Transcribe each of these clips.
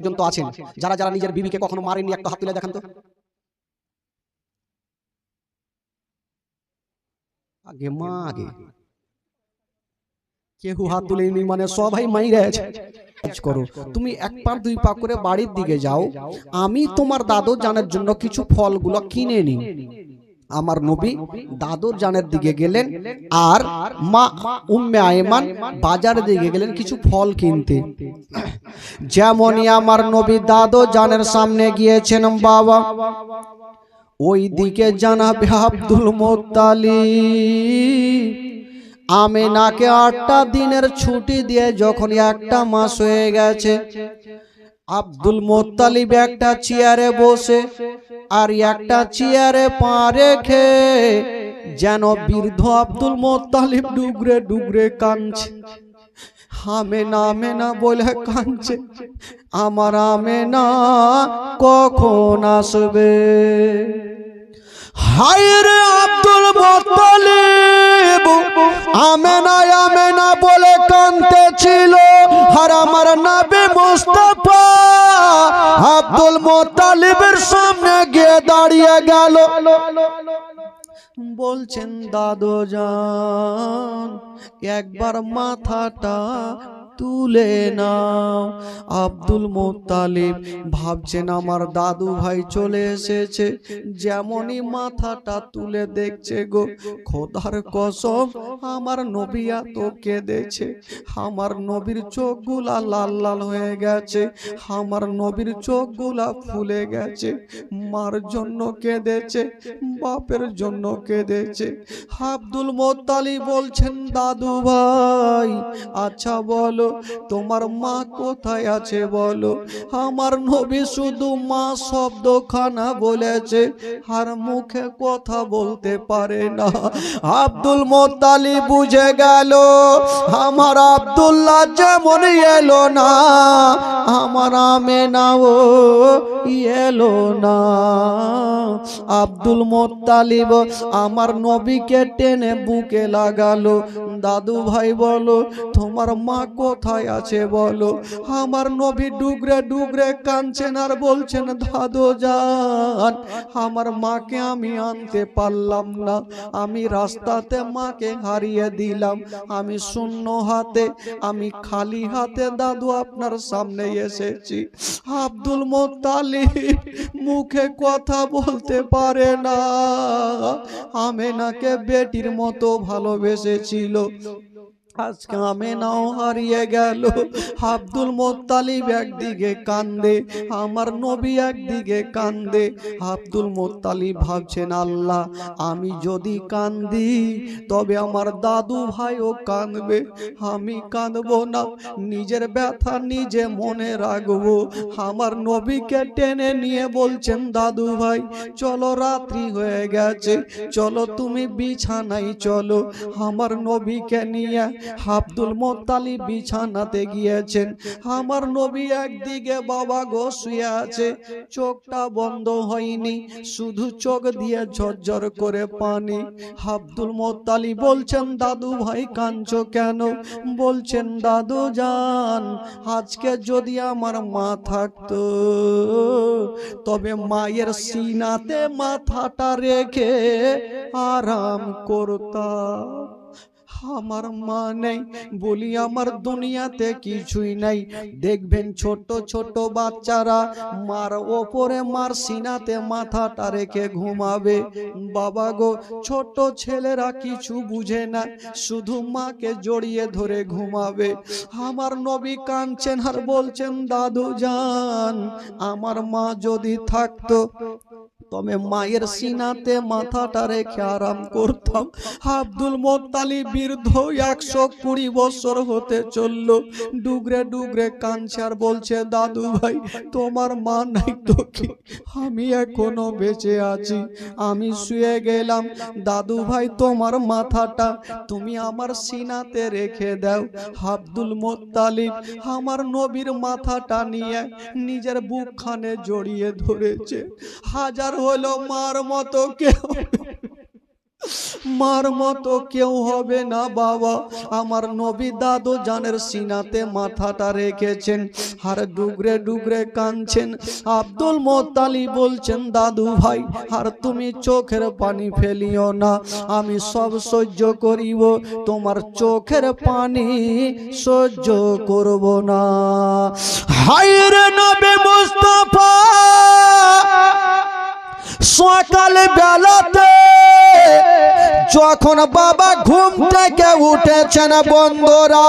পর্যন্ত আছেন। যারা যারা নিজের বিবিকে কখনো মারেননি একটা হাত তুলে দেখান তো। আগে মা আগে। কেউ হাত তুলেনি মানে সবাই মাইরে আছে। কাজ করো। তুমি এক পা দুই পা করে বাড়ির দিকে যাও। আমি তোমার দাদর জানার জন্য কিছু ফলগুলো কিনে নিই আমার নবী দাদর জানের দিকে গেলেন আর মা উম্মে আয়মান বাজারের দিকে গেলেন কিছু ফল কিনতে। যেমনই আমার নবী দাদর জানের সামনে গিয়েছেন বাবা। ওই দিকে জানাবে আব্দুল মোত্তালি। আমেনাকে আটটা দিনের ছুটি দিয়ে যখন একটা মাস হয়ে গেছে আব্দুল মোত্তালিব একটা চেয়ারে বসে আর একটা চেয়ারে পা রেখে যেন বৃদ্ধ আব্দুল মোত্তালিব ডুগরে ডুগরে কাঁদছে। হামে না আমেনা আমেনা বলে কাঁদছে, আমার আমে না কখন আসবে? হায় রে আব্দুল মোত্তালিব আমেনা আমেনা বলে কাঁদতেছিল, আর আমার নবী মুস্তাফা আব্দুল মোতালিবের সামনে গিয়ে দাঁড়িয়ে গেল। বলছেন দাদু যান একবার মাথাটা তুলে নাও। আব্দুল মোত্তালিব ভাবছেন আমার দাদু ভাই চলে এসেছে। যেমনই মাথাটা তুলে দেখছে গো, খোদার কসম, আমার নবিয়া তো কেঁদেছে। আমার নবীর চোখগুলা লাল লাল হয়ে গেছে। আমার নবীর চোখগুলা ফুলে গেছে। মার জন্য কেঁদেছে, বাপের জন্য কেঁদেছে। আব্দুল মোত্তালি বলছেন, দাদু ভাই আচ্ছা বলো তোমার মা কোথায় আছে বলো? আমার নবী শুধু মা শব্দখানা বলেছে, আর মুখে কথা বলতে পারে না। আব্দুল মোত্তালি বুঝে গেল, আমার আব্দুল্লাহ যেমন এলো না, আমার আমেনাও এলো না। আব্দুল মোত্তালিব আমার নবীকে টেনে বুকে লাগালো। দাদু ভাই বলো, তোমার মা কোথায় আছে বলো। আমার নবী ডুগরে ডুগরে কাঁদছেন আর বলছেন দাদু যান। আমার মাকে আমি আনতে পারলাম না। আমি রাস্তাতে মাকে হারিয়ে দিলাম। আমি শূন্য হাতে, আমি খালি হাতে দাদু আপনার সামনে এসেছি। আব্দুল মোত্তালিব মুখে কথা বলতে পারে না। আমেনাকে বেটির মতো ভালোবেসেছিল। আজকে আমেনাও হারিয়ে গেল। আব্দুল মোত্তালিব একদিকে কান্দে আমার নবী একদিকে কান্দে। আব্দুল মোত্তালিব ভাবছেন আল্লাহ আমি যদি কান্দি তবে আমার দাদু ভাইও কাঁদবে। আমি কাঁদবো না নিজের ব্যথা নিজে মনে রাখব। আমার নবীকে টেনে নিয়ে বলছেন দাদু ভাই চলো রাত্রি হয়ে গেছে। চলো তুমি বিছানায় চলো। আমার নবীকে নিয়ে আব্দুল মোত্তালি বিছানাতে গিয়েছেন। আমার নবী একদিকে বাবা গো শুয়ে আছে চোখটা বন্ধ হয়নি শুধু চোখ দিয়ে ঝরঝর করে পানি। আব্দুল মোত্তালি বলছেন দাদু ভাই কাঞ্চ কেন? বলছেন দাদু যান আজকে যদি আমার মা থাকতো তবে মায়ের সিনাতে মাথাটা রেখে আরাম করতাম। আমার মা নেই বলি আমার দুনিয়াতে কিছুই নাই। দেখবেন ছোট ছোট বাচ্চারা মার ওপরে মার সিনাতে মাথাটা রেখে ঘুমাবে। বাবা গো ছোট ছেলেরা কিছু বুঝে না। শুধু মাকে জড়িয়ে ধরে ঘুমাবে। আমার নবী কাঁদছেন আর বলছেন দাদু যান আমার মা যদি থাকতো তবে মায়ের সিনাতে মাথাটা রেখে আরাম করতাম। আব্দুল মোত্তালি বৃদ্ধ একশো কুড়ি বছর হতে চলল। ডুগরে ডুগরে আর বলছে, দাদু ভাই, তোমার মা নাই তো কি? আমি এখনও বেঁচে আছি, আমি শুয়ে গেলাম। দাদু ভাই, তোমার মাথাটা তুমি আমার সিনাতে রেখে দাও। আব্দুল মোত্তালিব আমার নবীর মাথাটা নিয়ে নিজের বুকখানে জড়িয়ে ধরেছে। হাজার হলো মার মতো কেউ। মার মতো কেউ হবে না বাবা। আমার নবী দাদু জানের সিনাতে মাথাটা রেখেছেন। আর ডুগরে ডুগরে কাঁদছেন। আব্দুল মোত্তালি বলছেন, দাদু ভাই, আর তুমি চোখের পানি ফেলিও না। আমি সব সহ্য করিব। তোমার চোখের পানি সহ্য করব না। হাইরে নবী মুস্তাফা! সকাল বেলাতে যখন বাবা ঘুম থেকে উঠেছেন বন্ধুরা,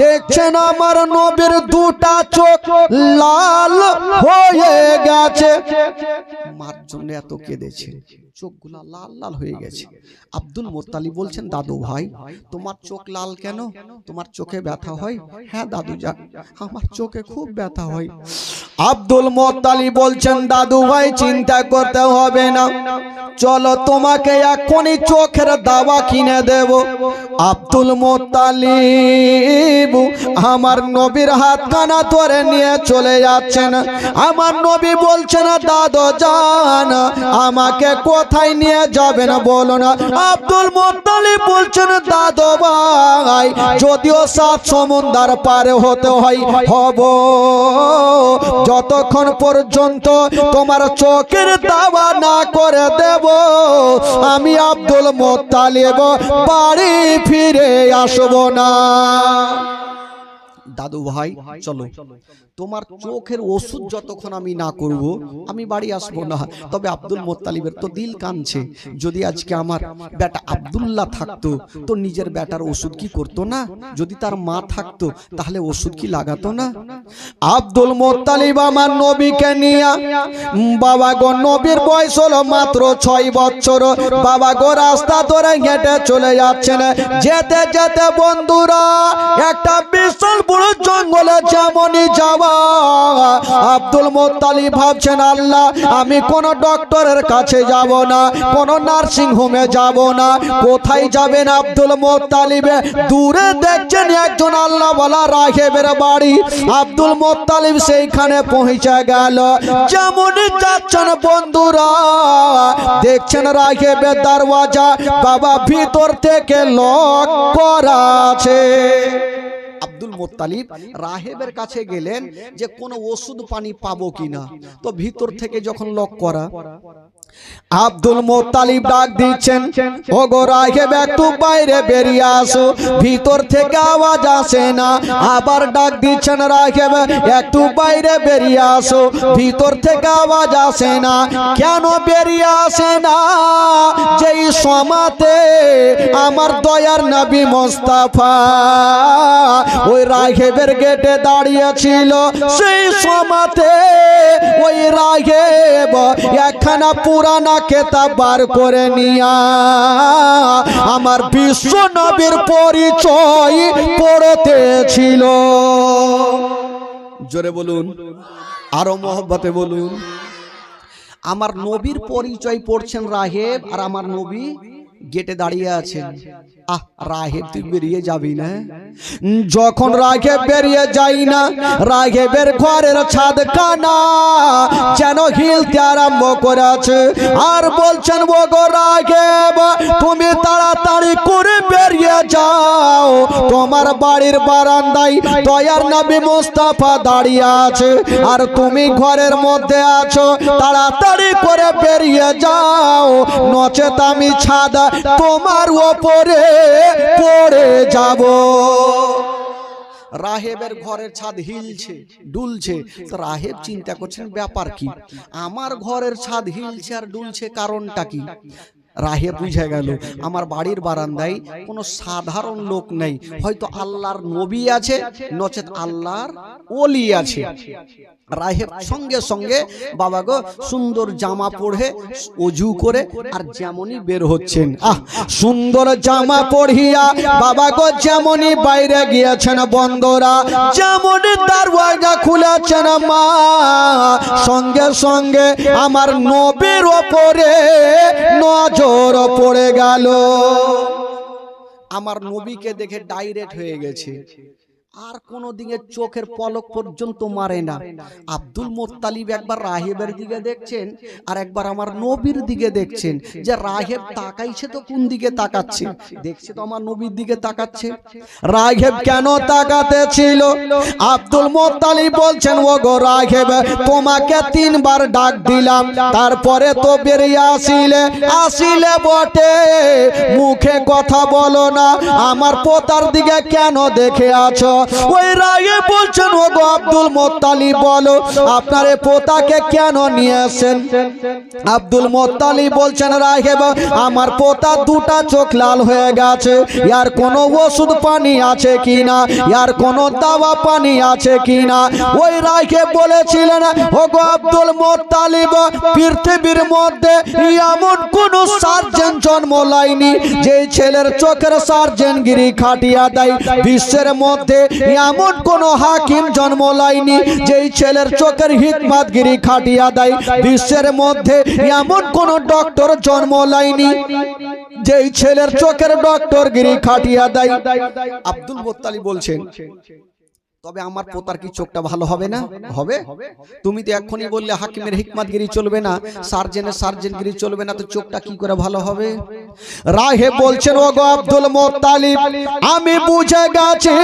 দেখছেন আমার নবীর দুটা চোখ লাল হয়ে গেছে। মার জন্য এত কেঁদেছে। চোখগুলা লাল লাল হয়ে গেছে। আব্দুল মোত্তালি বলছেন দাদু ভাই তোমার চোখ লাল কেন? তোমার চোখে ব্যথা হয়? হ্যাঁ। দাদু যা আমার চোখে খুব ব্যথা হয়। আব্দুল মোত্তালি বলছেন দাদু ভাই চিন্তা করতে হবে না। চলো তোমাকে এখনই চোখের দাবা কিনে দেব। আব্দুল মোত্তালিব আমার নবীর হাত কানা ধরে নিয়ে চলে যাচ্ছেন। আমার নবী বলছেন দাদু জান আমাকে কোথায় নিয়ে যাবেন বলো না। আব্দুল মোত্তালিব বলছেন, দাদু ভাই, যদিও সাত সমুদ্র পারে হতে হয়, হব। যতক্ষণ পর্যন্ত তোমার চোখের দাবা না করে দেব, আমি আব্দুল মোত্তালিব বাড়ি ফিরে আসব না। দাদু ভাই চলো। তোমার চোখের ওষুধ যতক্ষণ আমি না করব আমি বাড়ি আসব না। তবে আব্দুল মোত্তালিবের তো দিল কানছে। যদি আজকে আমার বেটা আব্দুল্লাহ থাকতো তো নিজের বেটার ওষুধ কি করতো না? যদি তার মা থাকতো তাহলে ওষুধ কি লাগাতো না? আব্দুল মোত্তালিব আমার নবীকে নিয়ে। বাবা গো নবীর বয়স হলো মাত্র ছয় বছর বাবা গো রাস্তা ধরে হেঁটে চলে যাচ্ছেন যেতে যেতে বন্ধুরা একটা বিশাল বড় জঙ্গলে যেমনই যাওয়া, আব্দুল মোত্তালি ভাবছেন, আল্লাহ, আমি কোন ডক্টরের কাছে যাব না, কোন নার্সিং হোমে যাব না। কোথায় যাবেন আব্দুল মোত্তালিবে? দূরে দেখছেন একজন আল্লাহ বলা রাহেবের বাড়ি। আব্দুল মোত্তালিব সেইখানে পৌঁছে গেল। যেমনই যাচ্ছেন বন্ধুরা, দেখছেন রাহেবের দরওয়াজা, বাবা ভিতর থেকে লক করা আছে। আব্দুল মোত্তালিব রাহেবের কাছে গেলেন যে কোনো ওষুধ পানি পাবো কিনা। তো ভিতর থেকে যখন লক করা আব্দুল মোত্তালিব ডাক দিচ্ছেন, ওগো রাহেব একটু বাইরে বেরিয়ে আসো, ভিতর থেকে আওয়াজ আসে না। আবার ডাক দিচ্ছেন রাহেব একটু বাইরে বেরিয়ে আসো, ভিতর থেকে আওয়াজ আসে না। কেন বেরিয়ে আসে না? যেই সমাতে আমার দয়ার নবী মোস্তাফা, ওই রাঘেবের গেটে দাঁড়িয়েছিল। সেই সমাতে ওই রাঘেব একখানা পুরানা কেতাব বার করে নিয়া। আমার বিশ্ব নবীর পরিচয় পড়তেছিল জোরে বলুন, আরও মহব্বতে বলুন। আমার নবীর পরিচয় পড়ছেন রাহেব আর আমার নবী গেটে দাঁড়িয়ে আছেন। আহ রাহেব তুই বেরিয়ে যাবি না? যখন রাঘেব বেরিয়ে যাই না রাঘেবের ঘরের ছাদ কানা যেন হিলতে আরম্ভ করেছে। আর বলছেন ও গো রাঘেব তুমি তাড়াতাড়ি করে বেরিয়ে যাও। তোমার বাড়ির বারান্দায় দয়ার নবী মুস্তাফা দাঁড়িয়ে আছে। আর তুমি ঘরের মধ্যে আছো তাড়াতাড়ি করে বেরিয়ে যাও। নচেত আমি ছাদ তোমার ওপরে পড়ে যাব। রাহেবের ঘরের ছাদ হিলছে, ডুলছে। তো রাহেব চিন্তা করছেন, ব্যাপার কি? আমার ঘরের ছাদ হিলছে আর ডুলছে কারণটা কি? রাহে বুঝে গেল, আমার বাড়ির বারান্দায় কোনো সাধারণ লোক নেই। হয়তো আল্লাহর নবী আছে, নচেত আল্লাহর ওলি আছে। রাহেব সঙ্গে সঙ্গে বাবা গো সুন্দর জামা পরে অজু করে আর যেমনই বের হচ্ছেন। আহ সুন্দর জামা পরিয়া বাবা গো যেমনই বাইরে গিয়েছেন বন্ধরা যেমনই দরওয়াজা খুলেছেন মা সঙ্গে সঙ্গে আমার নবীর ওপরে নজর পড়ে গেল। আমার নবীকে দেখে ডাইরেক্ট হয়ে গেছে। আর কোনো দিকে চোখের পলক পর্যন্ত মারে না। আব্দুল মোত্তালিব একবার রাহেবের দিকে দেখছেন আর একবার আমার নবীর দিকে দেখছেন যে রাহেব তাকাইছে তো কোন দিকে তাকাচ্ছে? দেখছে তো আমার নবীর দিকে তাকাচ্ছে। রাহেব কেন তাকাতে ছিল? আব্দুল মোত্তালিব বলছেন ও গো রাহেব, তোমাকে তিনবার ডাক দিলাম, তারপরে তো বেরিয়ে আসিলে আসিলে বটে। মুখে কথা বলো না, আমার পোতার দিকে কেন দেখে আছো? ওই রাগে বলছেন ও গো আব্দুল মোত্তালি, বলো, আপনার পোতাকে কেন নিয়ে আসেন? আব্দুল মোত্তালি বলছেন রাহেব আমার পোতা দুটা চোখ লাল হয়ে গেছে। ইয়ার কোনো ওষুধ পানি আছে কিনা? ইয়ার কোনো দাওয়া পানি আছে কিনা? ওই রাগে বলেছিলেন ও গো আব্দুল মোত্তালিব পৃথিবীর মধ্যে এমন কোন সার্জন জন্ম লাইনি। যে ছেলের চোখের সার্জেনগিরি খাটিয়া দেয়, বিশ্বের মধ্যে এমন কোন হাকিম জন্ম লাইনি, যেই ছেলের চোখের হিকমাতগিরি খাটিয়া দেয়। বিশ্বের মধ্যে এমন কোন ডক্টর জন্ম লাইনি, যেই ছেলের চোখের ডক্টর গিরি খাটিয়া দেয়। আব্দুল মোত্তালি বলছেন তবে আমার পোতার কি চোখটা ভালো হবে না? হবে তুমি তো এখনই বললে হাকিমের হিকমাতগিরি চলবে না। সার্জেনের সার্জেনগিরি চলবে না তো চোখটা কি করে ভালো হবে? রাহে বলছেন ও গো আব্দুল মোত্তালিব আমি বুঝে গেছি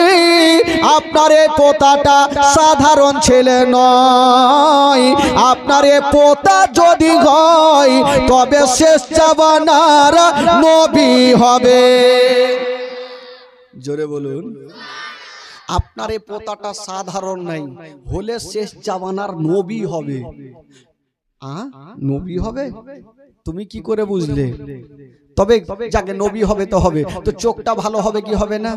আপনার এই পোতাটা সাধারণ ছেলে নয়। আপনার এ পোতা যদি হয় তবে শেষ জাবানার নবী হবে। জোরে বলুন। আপনার এ পোতাটা সাধারণ নাই। হলে শেষ জামানার নবী হবে। আ? নবী হবে? তুমি কি করে বুঝলে? তবে যাকে নবী হবে তো হবে তো চোখটা ভালো হবে কি হবে না?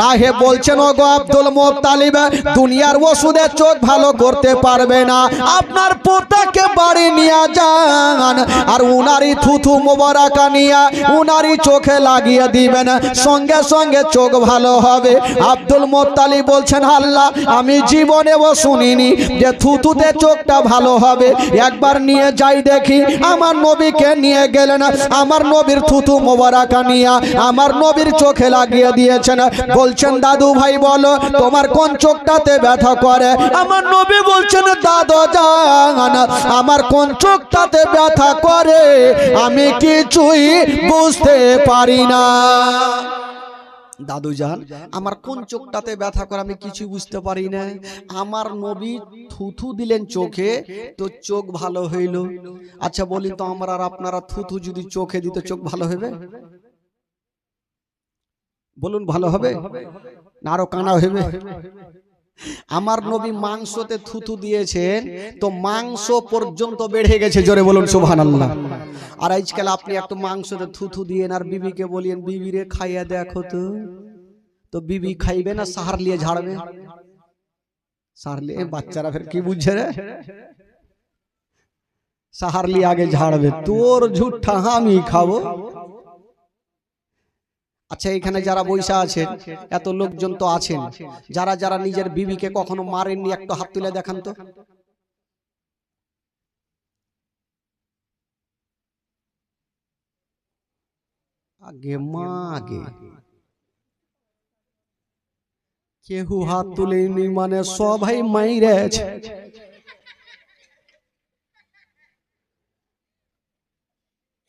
রাহে বলছেন ও গো আব্দুল মোত্তালিব দুনিয়ার ওষুধে চোখ ভালো করতে পারবে না। আপনার পোতাকে বাড়ি নিয়ে যান আর উনারই থুথু মোবারকা নিয়ে উনারই চোখে লাগিয়ে দিবেন। সঙ্গে সঙ্গে চোখ ভালো হবে। আব্দুল মোত্তালি বলছেন আল্লাহ আমি জীবনেও শুনিনি যে থুতুতে চোখটা ভালো হবে। একবার নিয়ে যাই দেখি আমার নবীকে নিয়ে গেলেন আমার নবীর থুতু মোবারকা নিয়া আমার নবীর চোখে লাগিয়ে দিয়েছেন। বলছেন, দাদু ভাই, বলো, তোমার কোন চোখটাতে ব্যথা করে? আমার নবী বলছেন, দাদু জান আমার কোন চোখটাতে ব্যথা করে? আমি কিছুই বুঝতে পারি না। দাদু জান আমার কোন চোখটাতে ব্যথা করে আমি কিছু বুঝতে পারি না আমার নবী থুথু দিলেন চোখে তো চোখ ভালো হইল। আচ্ছা বলি তো আমার আর আপনারা থুথু যদি চোখে দিতে চোখ ভালো হবে? বলুন ভালো হবে? না আরও কানা হবে। আমার নবী মাংসতে থুথু দিয়েছেন তো মাংস পর্যন্ত বেড়ে গেছে জোরে বলুন সুবহানাল্লাহ। আর আজকাল আপনি একটু মাংসতে থুথু দিয়েন আর বিবিকে বলিয়েন বিবিরে খাইয়া দেখো তো। তো। বিবি খাইবে না সাহার লিয়ে ঝাড়বে? সাহার লিয়ে বাচ্চারা ফের কি বুঝছে রে? সাহার আগে ঝাড়বে তোর ঝুঠা আমি খাব? আচ্ছা এখানে যারা বৈশা আছেন এত লোকজন তো আছেন। যারা যারা নিজের বিবিকে কখনো মারেননি একটু হাত তুলে দেখান তো। আগে মা আগে। কেহু হাত তুলেনি মানে সবাই মাইরেছে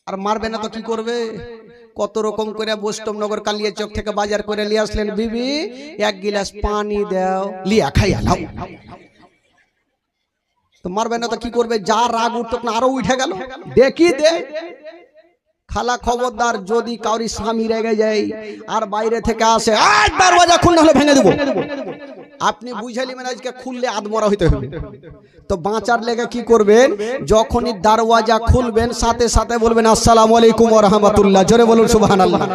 আর মারবে না তো কি করবে? কত রকম করে বৈষ্ণবনগর কালিয়া চোখ থেকে বাজার করে নিয়ে আসলেন, বিবি? এক গিলাস পানি দাও। লিয়া, খাইয়া নাও। তো মারবে না তো কি করবে? যা রাগ উঠতো না, আরও উঠে গেল। দেখি দে। খালা খবরদার যদি কাউরি স্বামী রেগে যায়, আর বাইরে থেকে আসে আজ দরওয়াজা খুললে হলে ভেঙে দেবো। আপনি বুঝে নেবেন আজকে খুললে আদমরা হইতে হবে তো বাঁচার লেগে কি করবেন? যখনই দারওয়াজা খুলবেন সাথে সাথে বলবেন আসসালামু আলাইকুম ওয়া রাহমাতুল্লাহ। জোরে বলুন সুবহানাল্লাহ।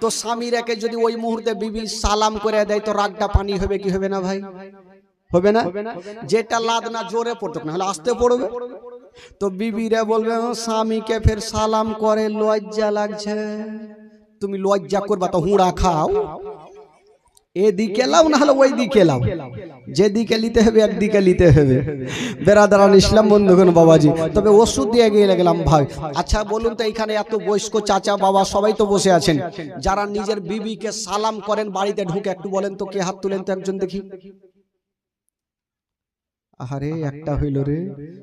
তো স্বামী রেখে যদি ওই মুহূর্তে বিবি সালাম করে দেয় তো রাগটা পানি হবে কি হবে না ভাই? হবে না? যেটা লাদ না জোরে পড়তো না হলে আসতে পড়বে। তো বিবিরা বলবে "ও, স্বামীকে ফের সালাম করে লজ্জা লাগছে। তুমি লজ্জা করবা তো হুঁড়া খাও। এদিকে লাও না হলে ওই দিকে লাও যেদিকে নিতে হবে একদিকে নিতে হবে। বেরাদারান ইসলাম বন্ধুগণ বাবাজি। তবে ওষুধ দিয়ে গিয়ে গেলাম ভাই। আচ্ছা বলুন তো এখানে এত বয়স্ক চাচা বাবা সবাই তো বসে আছেন। যারা নিজের বিবিকে সালাম করেন বাড়িতে ঢুকে একটু বলেন তো কে হাত তুলেন তো একজন দেখি। আরে একটা হইল রে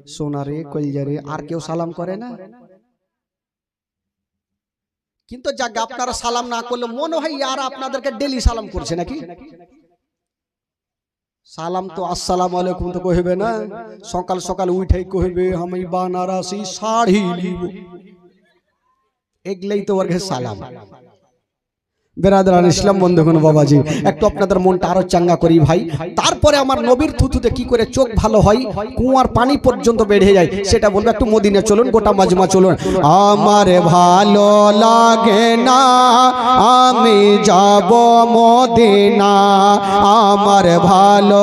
সোনা রে কলজা রে আর কেউ সালাম করে না? কিন্তু যাকে আপনারা সালাম না করলে মনে হয় আর আপনাদেরকে ডেলি সালাম করছে নাকি? সালাম তো আসসালাম আলাইকুম তো কহিবে না। সকাল সকাল উঠেই কহিবে আমি বানারসি শাড়ি এগুলাই তো ওর সালাম। বেরাদান ইসলাম বন্ধুগণ বাবাজি একটু আপনাদের মনটা আরও চাঙ্গা করি ভাই। তারপরে আমার নবীর থুতুতে কি করে চোখ ভালো হয় কুয়ার পানি পর্যন্ত বেড়ে যায় সেটা বলব একটু মদিনে চলুন গোটা মাজমা চলুন। আমার ভালো লাগে না আমি যাব মদিনা আমার ভালো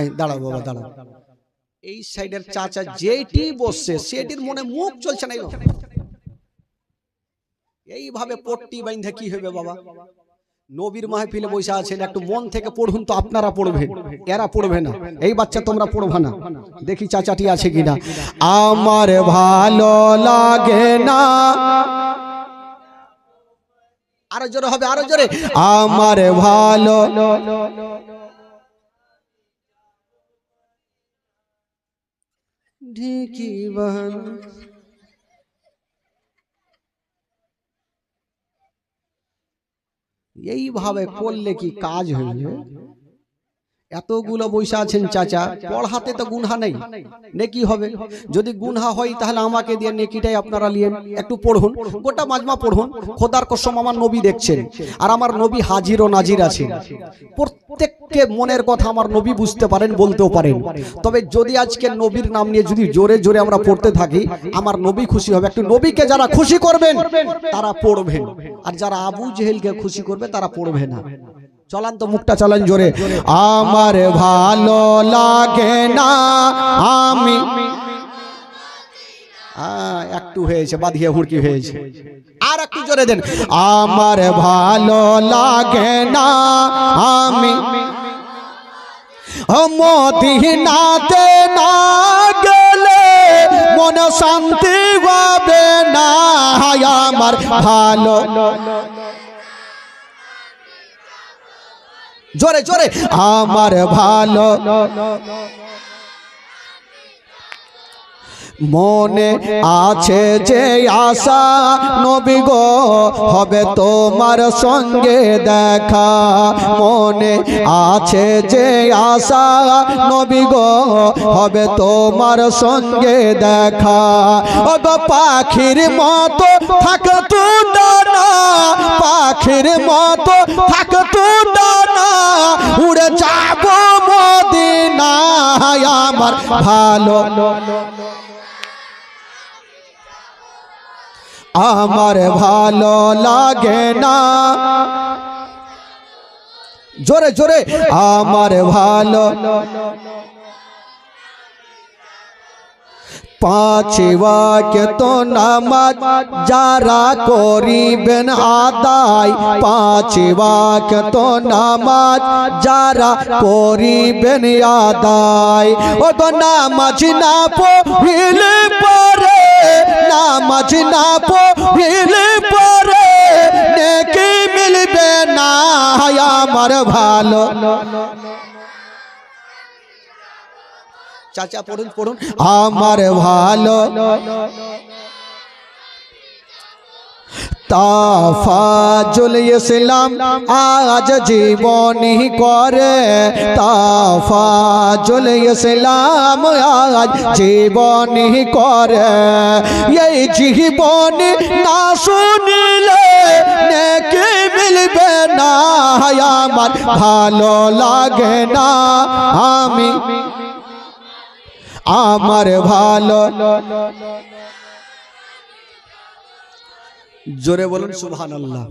এই দাঁড়াও বাবা দাঁড়াও। এই সাইডের চাচা যেটি বসছে সেটির মনে মুখ চলছে না। এইভাবে পট্টি বাইন্ধে কি হবে বাবা? নবীর মাহফিলে বসে আছেন একটু মন থেকে পড়ুন তো আপনারা পড়বেন। এরা পড়বে না। এই বাচ্চা তোমরা পড়বে না। দেখি চাচাটি আছে কিনা। আমার ভালো লাগে না। আরও জোরে হবে আরও জোরে। আমার ভালো ঢেকি বাহান এইভাবে করলে কি কাজ হইবে এতগুলো বৈশা আছেন চাচা পড়াতে তো গুনহা নেই। নেকি হবে? যদি গুনহা হয় তাহলে আমাকে দিয়ে নেকিটাই আপনারা লিয়েন। একটু পড়ুন গোটা মাজমা পড়ুন। খোদার কসম আমার নবী দেখছেন। আর আমার নবী হাজির ও নাজির আছেন। প্রত্যেককে মনের কথা আমার নবী বুঝতে পারেন বলতেও পারেন। তবে যদি আজকে নবীর নাম নিয়ে যদি জোরে জোরে আমরা পড়তে থাকি আমার নবী খুশি হবে। একটু নবীকে যারা খুশি করবেন তারা পড়বেন। আর যারা আবু জেহেলকে খুশি করবে তারা পড়বে না। চলান তো মুখটা চলান জোরে। আমার ভালো লাগে না। আমি একটু হয়েছে বাঁধিয়ে হুড়কি হয়েছে। আর একটু জোরে দেন। আমার ভালো লাগে না। আমি মদিনাতে না গেলে মন শান্তি হবে না। আমার ভালো জোরে জোরে। আমার ভালো মনে আছে যে আশা নবী গো, হবে তোমার সঙ্গে দেখা। মনে আছে যে আশা নবী গো, হবে তোমার সঙ্গে দেখা। ও পাখির মতো থাক তু ডানা, পাখির মতো থাক তু ডানা, উড়ে যাব মদিনায় আমার ভালো। আমার ভালো লাগে না। জোরে জোরে, আমার ভালো। পাঁচ ওয়াক্ত নামাজ যারা করিবেন আদায়, পাঁচ ওয়াক্ত নামাজ যারা করিবেন আদায়। ও তো নামাজ না পড়িলে নামাজ না পড়লে পরে নেকি মিলবে না। আমার ভালো। চাচা পড়ুন পড়ুন। আমার ভালো। তাফাজুল ইসলাম আজ জীবনী করে। তাফাজুল ইসলাম আজ জীবনী করে। এই জীবনী না শুনিলে নেকি মিলবে না, আমার ভালো লাগে না। আমি আমার ভালো জোরে বলুন সুবহানাল্লাহ।